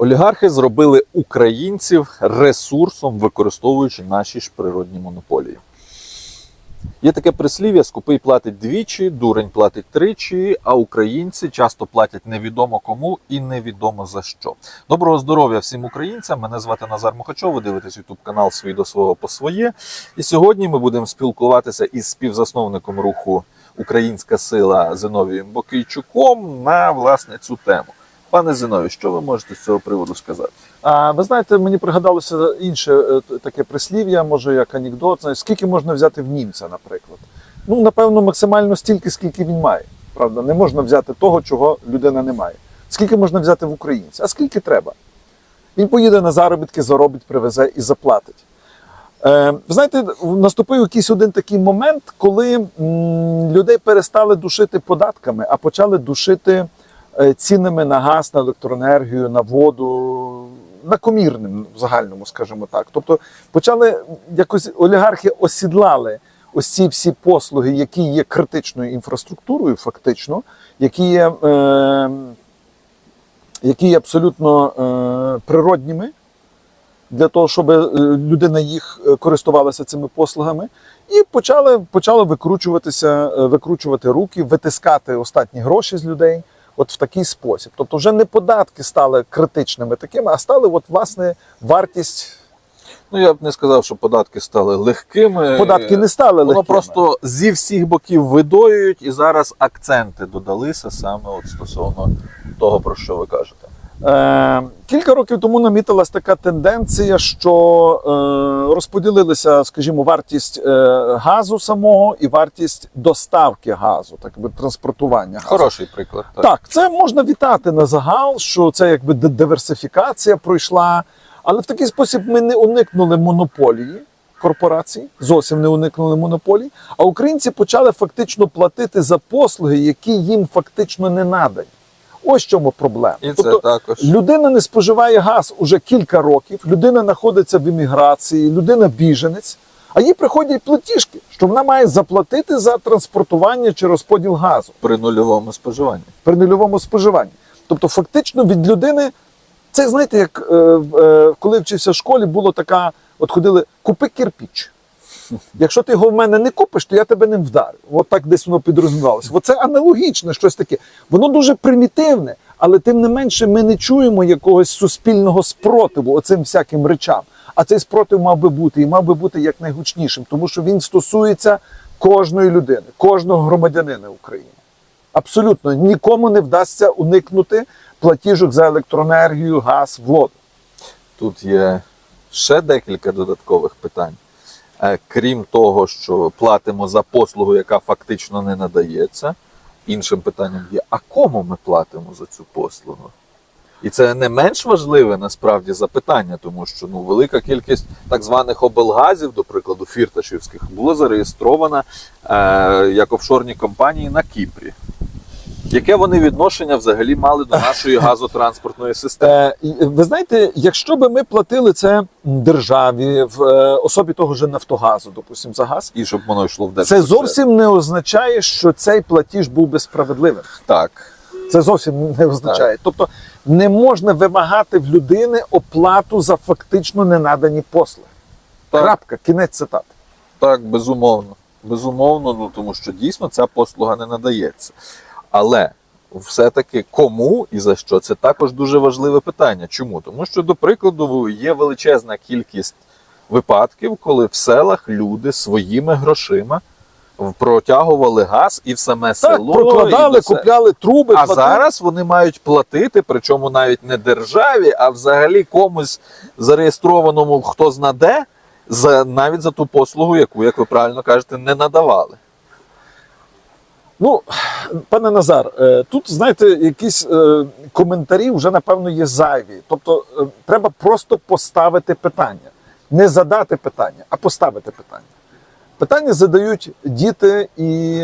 Олігархи зробили українців ресурсом, використовуючи наші ж природні монополії. Є таке прислів'я: скупий платить двічі, дурень платить тричі, а українці часто платять невідомо кому і невідомо за що. Доброго здоров'я всім українцям! Мене звати Назар Мухачов. Ви дивитесь ютуб канал Свій до свого по своє. І сьогодні ми будемо спілкуватися із співзасновником руху Українська сила Зиновієм Бокійчуком на власне цю тему. Пане Зиновій, що ви можете з цього приводу сказати? А ви знаєте, мені пригадалося інше е, таке прислів'я, може як анекдот. Знаєш, скільки можна взяти в німця, наприклад? Ну, напевно, максимально стільки, скільки він має. Правда, не можна взяти того, чого людина не має. Скільки можна взяти в українця? А скільки треба? Він поїде на заробітки, заробить, привезе і заплатить. Е, ви знаєте, наступив якийсь один такий момент, коли м, людей перестали душити податками, а почали душити цінами на газ, на електроенергію, на воду, на комірним в загальному, скажімо так. Тобто почали якось олігархи осідлали ось ці всі послуги, які є критичною інфраструктурою, фактично, які є, е, які є абсолютно е, природніми для того, щоб е, людина їх е, користувалася цими послугами, і почали, почали викручуватися, е, викручувати руки, витискати останні гроші з людей. От в такий спосіб. Тобто, вже не податки стали критичними такими, а стали от власне вартість. Ну я б не сказав, що податки стали легкими. Податки не стали Воно просто зі всіх боків видоюють, і зараз акценти додалися саме от стосовно того, про що ви кажете. Е, кілька років тому намітилась така тенденція, що е, розподілилися, скажімо, вартість е, газу самого і вартість доставки газу, так би транспортування газу. Хороший приклад. Так. Так, це можна вітати на загал, що це якби ди- диверсифікація пройшла. Але в такий спосіб ми не уникнули монополії корпорацій, зовсім не уникнули монополії. А українці почали фактично платити за послуги, які їм фактично не надані. Ось в чому проблема. І це Тобто також. людина не споживає газ уже кілька років, людина знаходиться в імміграції, людина біженець, а їй приходять платіжки, що вона має заплатити за транспортування чи розподіл газу При нульовому споживанні. при нульовому споживанні. Тобто, фактично від людини, це знаєте, як е, е, коли вчився в школі, було така: от ходили, купи кирпіч. Якщо ти його в мене не купиш, то я тебе ним вдарю. От так десь воно підрозумівалося. Оце аналогічне щось таке. Воно дуже примітивне, але тим не менше ми не чуємо якогось суспільного спротиву оцим всяким речам. А цей спротив мав би бути і мав би бути якнайгучнішим, тому що він стосується кожної людини, кожного громадянина України. Абсолютно нікому не вдасться уникнути платіжок за електроенергію, газ, воду. Тут є ще декілька додаткових питань. Е, Крім того, що платимо за послугу, яка фактично не надається. Іншим питанням є: а кому ми платимо за цю послугу? І це не менш важливе насправді запитання, тому що ну, велика кількість так званих облгазів, до прикладу, фірташівських, була зареєстрована е, як офшорні компанії на Кіпрі. Яке вони відношення взагалі мали до нашої газотранспортної системи? Е, ви знаєте, якщо би ми платили це державі в е, особі того ж Нафтогазу, допустимо, за газ, І щоб воно йшло в це зовсім не означає, що цей платіж був би справедливим. так. Це зовсім не означає. Тобто не можна вимагати в людини оплату за фактично ненадані послуги. Так. Крапка, кінець цитати. Так, безумовно. Безумовно, ну тому що дійсно ця послуга не надається. Але все-таки кому і за що це також дуже важливе питання. Чому? Тому що, до прикладу, є величезна кількість випадків, коли в селах люди своїми грошима протягували газ і в саме Так, село. прокладали, се- купляли труби, А платили. зараз вони мають платити, причому навіть не державі, а взагалі комусь зареєстрованому хто знаде, за навіть за ту послугу, яку, як ви правильно кажете, не надавали. Ну, пане Назар, е, тут, знаєте, якісь е, коментарі вже, напевно, є зайві. Тобто, е, треба просто поставити питання. Не задати питання, а поставити питання. Питання задають діти і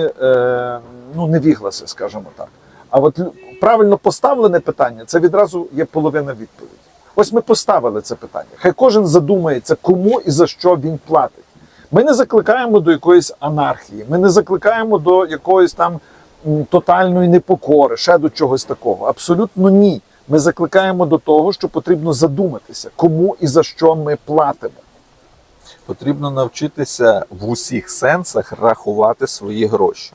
ну, невігласи, скажімо так. А от правильно поставлене питання це відразу є половина відповіді. Ось ми поставили це питання. Хай кожен задумається, кому і за що він платить. Ми не закликаємо до якоїсь анархії, ми не закликаємо до якоїсь там тотальної непокори, ще до чогось такого. Абсолютно ні. Ми закликаємо до того, що потрібно задуматися, кому і за що ми платимо. Потрібно навчитися в усіх сенсах рахувати свої гроші.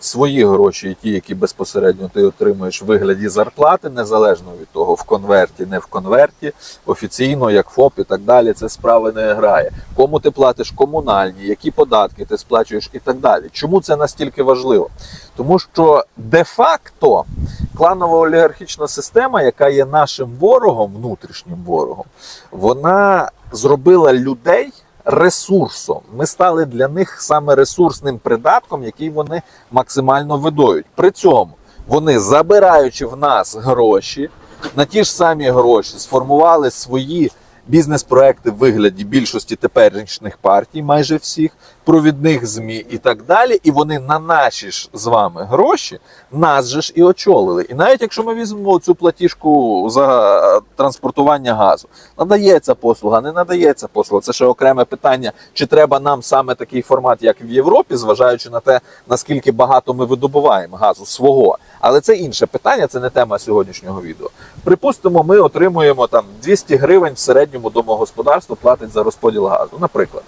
Свої гроші, і ті, які безпосередньо ти отримуєш в вигляді зарплати, незалежно від того, в конверті, не в конверті, офіційно, як ФОП і так далі, це справи не грає. Кому ти платиш комунальні, які податки ти сплачуєш і так далі. Чому це настільки важливо? Тому що де-факто кланова олігархічна система, яка є нашим ворогом, внутрішнім ворогом, вона зробила людей ресурсом. Ми стали для них саме ресурсним придатком, який вони максимально видають. При цьому вони, забираючи в нас гроші, на ті ж самі гроші сформували свої бізнес-проекти в вигляді більшості теперішніх партій, майже всіх, провідних ЗМІ і так далі. І вони на наші ж з вами гроші нас же ж і очолили. І навіть якщо ми візьмемо цю платіжку за транспортування газу, надається послуга, не надається послуга. Це ще окреме питання, чи треба нам саме такий формат, як в Європі, зважаючи на те, наскільки багато ми видобуваємо газу свого. Але це інше питання, це не тема сьогоднішнього відео. Припустимо, ми отримуємо там 200 гривень в середньому домогосподарство платить за розподіл газу. Наприклад,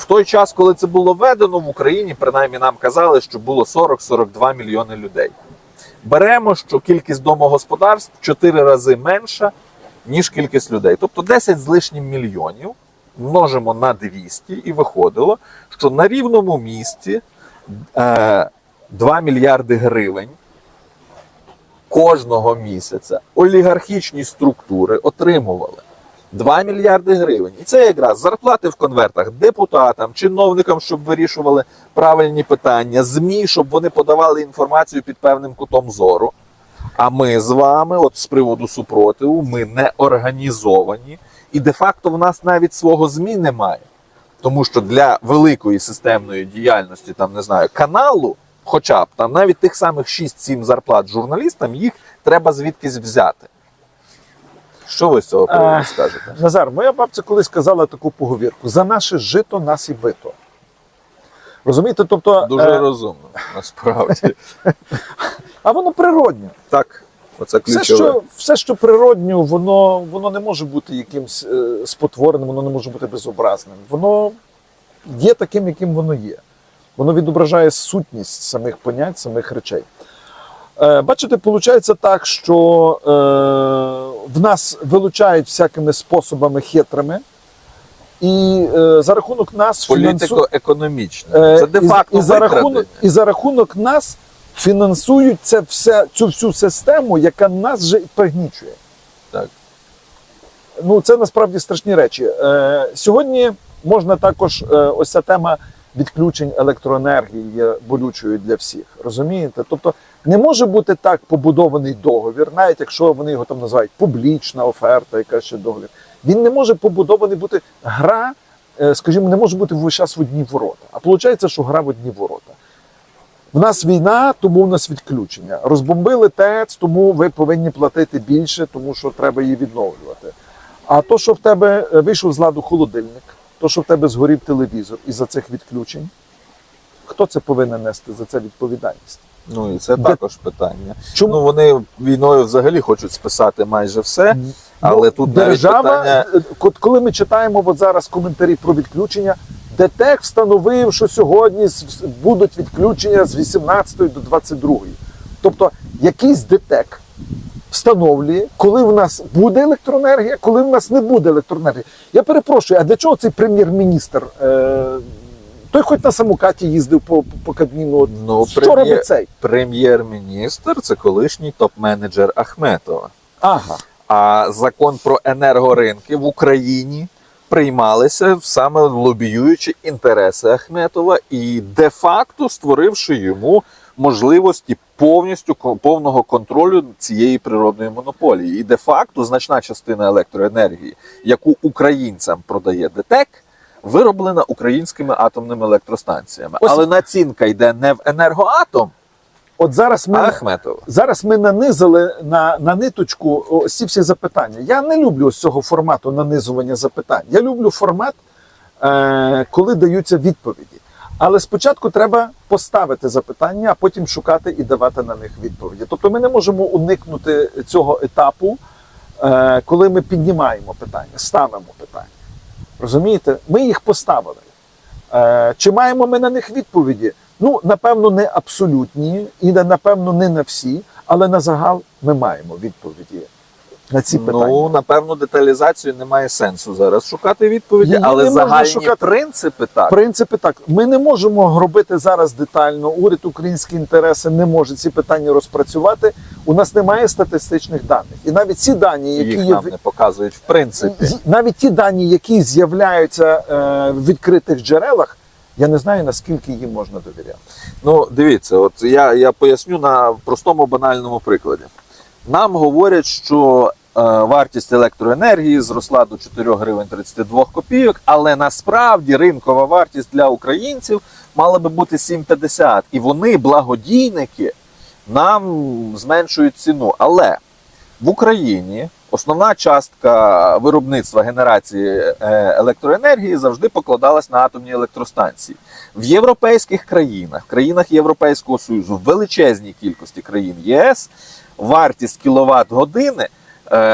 в той час, коли це було введено в Україні, принаймні нам казали, що було 40-42 мільйони людей. Беремо, що кількість домогосподарств в 4 рази менша, ніж кількість людей. Тобто 10 з лишнім мільйонів множимо на 200 і виходило, що на рівному місці е, 2 мільярди гривень кожного місяця олігархічні структури отримували 2 мільярди гривень. І це якраз зарплати в конвертах депутатам, чиновникам, щоб вирішували правильні питання, ЗМІ, щоб вони подавали інформацію під певним кутом зору. А ми з вами, от з приводу супротиву, ми не організовані, і де-факто в нас навіть свого ЗМІ немає. Тому що для великої системної діяльності, там не знаю, каналу, хоча б там навіть тих самих 6-7 зарплат журналістам, їх треба звідкись взяти. Що ви з цього приводу Е, скажете? Назар, моя бабця колись казала таку поговірку: за наше жито нас і бито. Розумієте? Тобто, Дуже е, розумно, насправді. а воно природньо. Так, оце Все що, все, що природньо, воно, воно не може бути якимсь е, спотвореним, воно не може бути безобразним. Воно є таким, яким воно є. Воно відображає сутність самих понять, самих речей. Е, бачите, виходить так, що е, в нас вилучають всякими способами хитрими, і е, за рахунок нас фінансу- Політико-економічне. Е, Це де-факто і, за рахунок, і за рахунок нас фінансують це все, цю всю систему, яка нас же і пригнічує. Так. Ну, це насправді страшні речі. Е, сьогодні можна також, е, ось ця тема відключень електроенергії є болючою для всіх. Розумієте? Тобто не може бути так побудований договір, навіть якщо вони його там називають публічна оферта, яка ще договір. Він не може побудований бути гра, е, скажімо, не може бути весь час в одні ворота. А виходить, що гра в одні ворота. В нас війна, тому в нас відключення. Розбомбили ТЕЦ, тому ви повинні платити більше, тому що треба її відновлювати. А то, що в тебе е, вийшов з ладу холодильник, то, що в тебе згорів телевізор із-за цих відключень, хто це повинен нести за це відповідальність? Ну і це Де- також питання. Чому Ну вони війною взагалі хочуть списати майже все. але Ну, тут навіть держава, питання- е, коли ми читаємо от зараз коментарі про відключення, ДТЕК встановив, що сьогодні будуть відключення з 18 до 22. Тобто якийсь ДТЕК встановлює, коли в нас буде електроенергія, коли в нас не буде електроенергії. Я перепрошую, а для чого цей прем'єр-міністр? Е, той хоч на самокаті їздив по, по Кабміну. Ну, що прем'єр- робить цей? Прем'єр-міністр це колишній топ-менеджер Ахметова. Ага. А закон про енергоринки в Україні приймалися саме лобіюючи інтереси Ахметова і де-факто створивши йому можливості повністю повного контролю цієї природної монополії. І де-факто значна частина електроенергії, яку українцям продає ДТЕК, вироблена українськими атомними електростанціями. Ось- Але націнка йде не в енергоатом, От зараз ми Ахметова. Зараз ми нанизали на, на ниточку ось ці всі запитання. Я не люблю ось цього формату нанизування запитань. Я люблю формат, е, коли даються відповіді. Але спочатку треба поставити запитання, а потім шукати і давати на них відповіді. Тобто ми не можемо уникнути цього етапу, е, коли ми піднімаємо питання, ставимо питання. Розумієте? Ми їх поставили. Е, Чи маємо ми на них відповіді? Ну, напевно, не абсолютні, і напевно, не на всі, але на загал ми маємо відповіді на ці питання. Ну, напевно, деталізацію немає сенсу зараз шукати відповіді, Її але не можна загальні шукати. принципи так. Принципи так. Ми не можемо робити зараз детально. Уряд українські інтереси не може ці питання розпрацювати. У нас немає статистичних даних. І навіть ці дані, які Їх є нам не показують в принципі. навіть ті дані, які з'являються е, в відкритих джерелах, я не знаю наскільки їм можна довіряти. Ну, дивіться, от я, я поясню на простому банальному прикладі. Нам говорять, що вартість електроенергії зросла до 4 гривень 32 копійок, але насправді ринкова вартість для українців мала би бути 7,50. І вони, благодійники, нам зменшують ціну. Але в Україні основна частка виробництва генерації е, електроенергії завжди покладалась на атомні електростанції. В європейських країнах, країнах Європейського Союзу, в величезній кількості країн ЄС, вартість кіловат години е,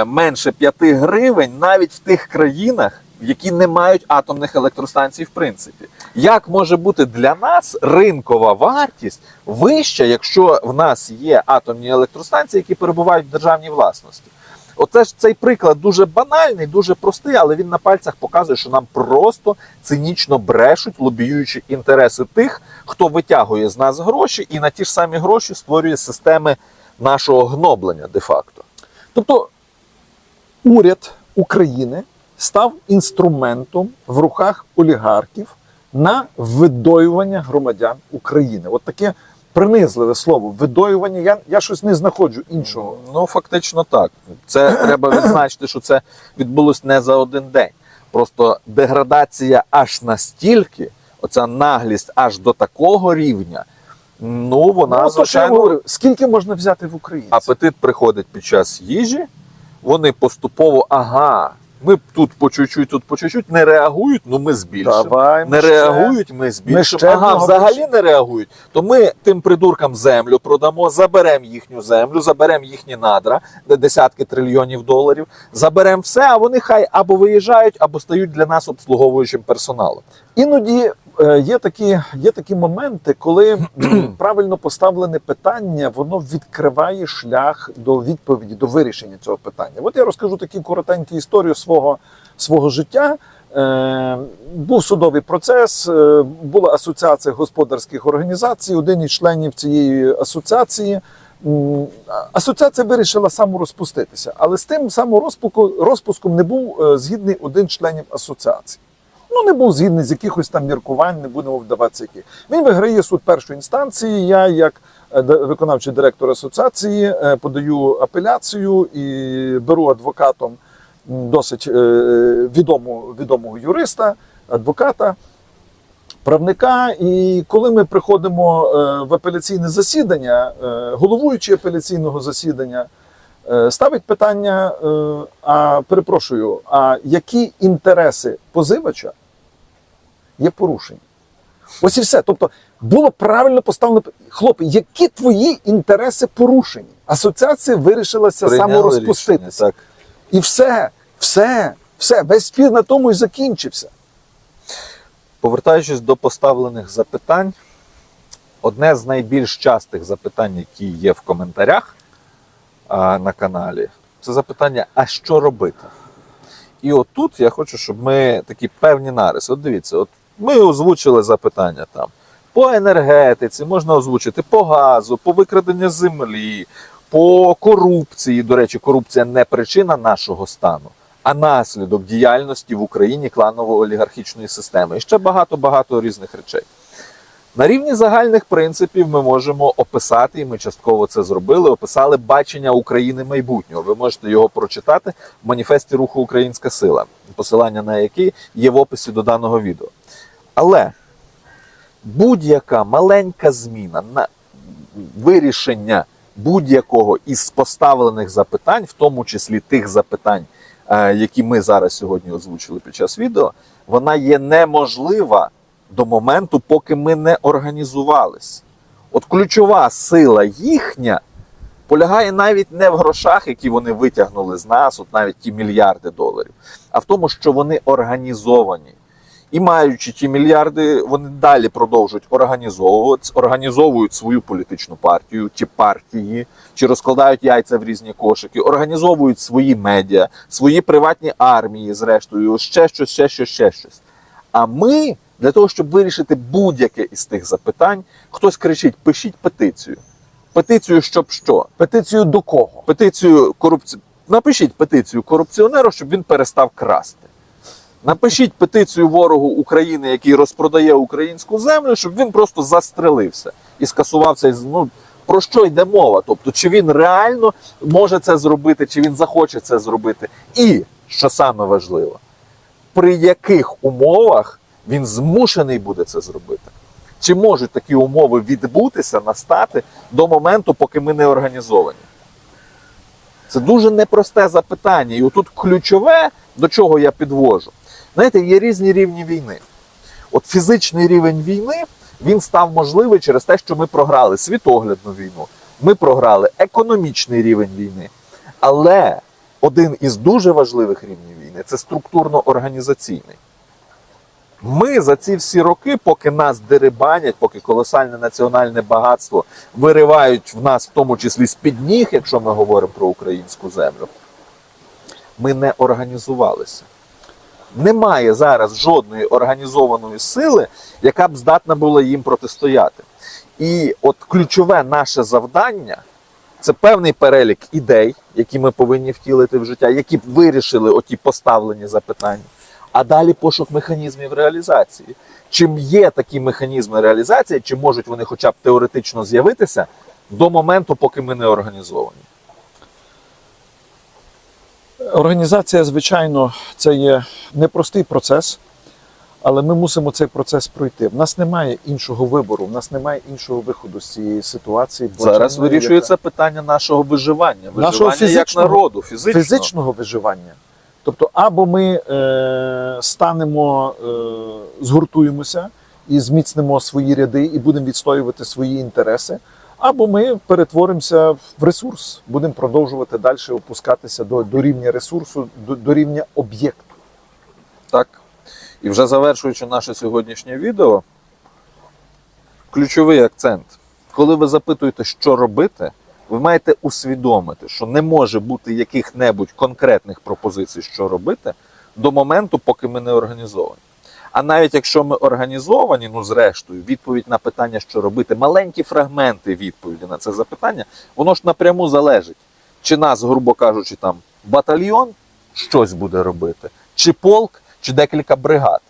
менше 5 гривень навіть в тих країнах, які не мають атомних електростанцій, в принципі. Як може бути для нас ринкова вартість вища, якщо в нас є атомні електростанції, які перебувають в державній власності? Оце ж цей приклад дуже банальний, дуже простий, але він на пальцях показує, що нам просто цинічно брешуть, лобіюючи інтереси тих, хто витягує з нас гроші, і на ті ж самі гроші створює системи нашого гноблення де-факто. Тобто уряд України став інструментом в руках олігархів на видоювання громадян України. От таке принизливе слово видоювання. Я, я щось не знаходжу іншого. Ну, фактично так. Це треба відзначити, що це відбулось не за один день. Просто деградація аж настільки, оця наглість аж до такого рівня. Ну, вона, ну, то, що я звичайно, говорю, скільки можна взяти в Україні? апетит приходить під час їжі, вони поступово, ага, ми тут по чуть-чуть, тут по чуть-чуть, не реагують, ну ми збільшимо. Давай, Не ще. реагують, ми збільшимо. ще Ага, взагалі більше. не реагують. То ми тим придуркам землю продамо, заберемо їхню землю, заберемо їхні надра, де десятки трильйонів доларів, заберемо все, а вони хай або виїжджають, або стають для нас обслуговуючим персоналом. Іноді є такі, є такі моменти, коли правильно поставлене питання, воно відкриває шлях до відповіді, до вирішення цього питання. От я розкажу таку коротеньку історію свого, свого життя. Е, був судовий процес, е, була асоціація господарських організацій. Один із членів цієї асоціації. Асоціація вирішила саморозпуститися, але з тим саморозпуску- розпуском не був е, згідний один членів асоціації. Ну, не був згідний з якихось там міркувань, не будемо вдаватися які. Він виграє суд першої інстанції. Я, як е, виконавчий директор асоціації, е, подаю апеляцію і беру адвокатом досить е, відому, відомого юриста, адвоката, правника. І коли ми приходимо в апеляційне засідання, головуючий апеляційного засідання. Ставить питання, а перепрошую, а які інтереси позивача є порушені? Ось і все. Тобто було правильно поставлено хлопці, які твої інтереси порушені? Асоціація вирішилася Прийняли саморозпуститися. рішення, Так. І все, все, все, весь спір на тому і закінчився. Повертаючись до поставлених запитань, одне з найбільш частих запитань, які є в коментарях а, на каналі, це запитання: а що робити? І отут я хочу, щоб ми такі певні нариси. От дивіться, от ми озвучили запитання там. По енергетиці можна озвучити по газу, по викраденню землі, по корупції. До речі, корупція не причина нашого стану, а наслідок діяльності в Україні кланово-олігархічної системи. І ще багато-багато різних речей. На рівні загальних принципів ми можемо описати, і ми частково це зробили. Описали бачення України майбутнього. Ви можете його прочитати в маніфесті руху Українська сила, посилання на який є в описі до даного відео. Але будь-яка маленька зміна на вирішення будь-якого із поставлених запитань, в тому числі тих запитань, е, які ми зараз сьогодні озвучили під час відео, вона є неможлива до моменту, поки ми не організувались. От ключова сила їхня полягає навіть не в грошах, які вони витягнули з нас, от навіть ті мільярди доларів, а в тому, що вони організовані. І маючи ті мільярди, вони далі продовжують організовувати, організовують свою політичну партію, ті партії, чи розкладають яйця в різні кошики, організовують свої медіа, свої приватні армії, зрештою, ще щось, ще щось, ще щось. А ми для того, щоб вирішити будь-яке із тих запитань, хтось кричить: пишіть петицію. Петицію, щоб що? Петицію до кого? Петицію корупці... Напишіть петицію корупціонеру, щоб він перестав красти. Напишіть петицію ворогу України, який розпродає українську землю, щоб він просто застрелився і скасував цей. Ну, про що йде мова? Тобто, чи він реально може це зробити, чи він захоче це зробити. І, що саме важливо, при яких умовах він змушений буде це зробити. Чи можуть такі умови відбутися, настати до моменту, поки ми не організовані? Це дуже непросте запитання. І отут ключове, до чого я підвожу. Знаєте, є різні рівні війни. От фізичний рівень війни він став можливий через те, що ми програли світоглядну війну, ми програли економічний рівень війни. Але один із дуже важливих рівнів війни це структурно-організаційний. Ми за ці всі роки, поки нас дерибанять, поки колосальне національне багатство виривають в нас, в тому числі з-під ніг, якщо ми говоримо про українську землю, ми не організувалися. Немає зараз жодної організованої сили, яка б здатна була їм протистояти. І от ключове наше завдання це певний перелік ідей, які ми повинні втілити в життя, які б вирішили оті поставлені запитання. А далі пошук механізмів реалізації. Чим є такі механізми реалізації, чи можуть вони хоча б теоретично з'явитися до моменту, поки ми не організовані. Організація, звичайно, це є непростий процес, але ми мусимо цей процес пройти. В нас немає іншого вибору, в нас немає іншого виходу з цієї ситуації. Зараз вирішується питання нашого виживання, виживання Нашого як народу, фізичного. фізичного виживання. Тобто, або ми е, станемо, е, згуртуємося і зміцнимо свої ряди і будемо відстоювати свої інтереси, або ми перетворимося в ресурс, будемо продовжувати далі опускатися до, до рівня ресурсу, до, до рівня об'єкту. Так. І вже завершуючи наше сьогоднішнє відео, ключовий акцент. Коли ви запитуєте, що робити, ви маєте усвідомити, що не може бути яких-небудь конкретних пропозицій, що робити, до моменту, поки ми не організовані. А навіть якщо ми організовані, ну зрештою, відповідь на питання, що робити, маленькі фрагменти відповіді на це запитання, воно ж напряму залежить, чи нас, грубо кажучи, там батальйон щось буде робити, чи полк, чи декілька бригад.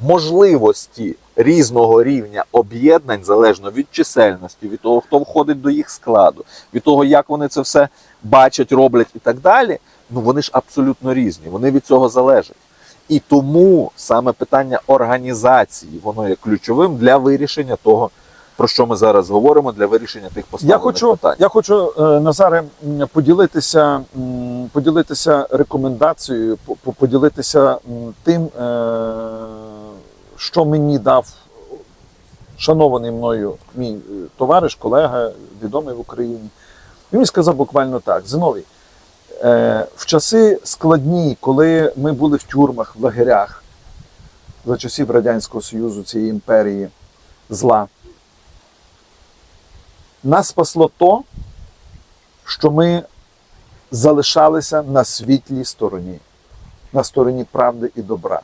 Можливості різного рівня об'єднань залежно від чисельності, від того, хто входить до їх складу, від того, як вони це все бачать, роблять і так далі. Ну вони ж абсолютно різні, вони від цього залежать. І тому саме питання організації воно є ключовим для вирішення того, про що ми зараз говоримо, для вирішення тих Я хочу, питань. я хочу е, Назаре, поділитися, поділитися рекомендацією, по- по- поділитися тим, е, що мені дав шанований мною мій е, товариш, колега, відомий в Україні. Він мені сказав буквально так: Зиновій, в часи складні, коли ми були в тюрмах, в лагерях за часів Радянського Союзу, цієї імперії зла. Нас спасло то, що ми залишалися на світлій стороні, на стороні правди і добра.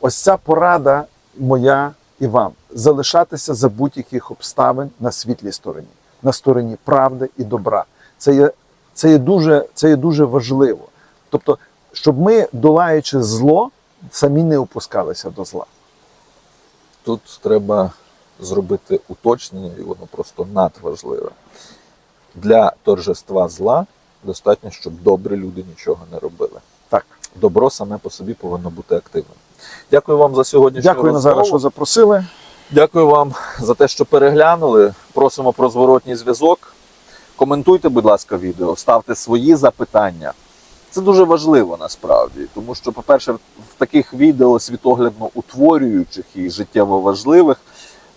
Ось ця порада моя і вам залишатися за будь-яких обставин на світлій стороні, на стороні правди і добра. Це є, це є, дуже, це є дуже важливо. Тобто, щоб ми, долаючи зло, самі не опускалися до зла. Тут треба зробити уточнення, і воно просто надважливе. Для торжества зла достатньо, щоб добрі люди нічого не робили. Так. Добро саме по собі повинно бути активним. Дякую вам за сьогоднішню Дякую. Назаре, що запросили. Дякую вам за те, що переглянули. Просимо про зворотній зв'язок. Коментуйте, будь ласка, відео, ставте свої запитання. Це дуже важливо насправді, тому що, по-перше, в таких відео світоглядно утворюючих і життєво важливих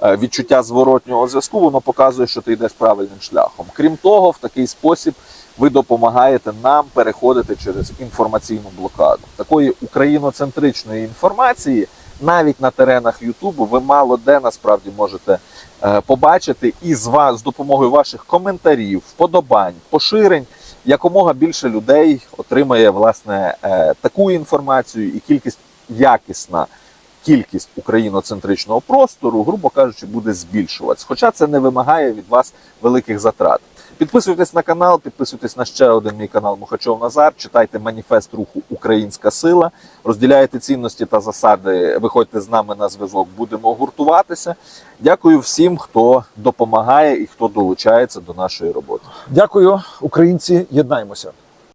е, відчуття зворотнього зв'язку, воно показує, що ти йдеш правильним шляхом. Крім того, в такий спосіб ви допомагаєте нам переходити через інформаційну блокаду. Такої україноцентричної інформації навіть на теренах Ютубу ви мало де насправді можете е, побачити, і з вас з допомогою ваших коментарів, вподобань, поширень якомога більше людей отримає власне е, таку інформацію і кількість якісна. Кількість україноцентричного простору, грубо кажучи, буде збільшуватися. Хоча це не вимагає від вас великих затрат. Підписуйтесь на канал, підписуйтесь на ще один мій канал Мухачов Назар. Читайте маніфест руху Українська сила, розділяйте цінності та засади. Виходьте з нами на зв'язок. Будемо гуртуватися. Дякую всім, хто допомагає і хто долучається до нашої роботи. Дякую, українці, єднаймося.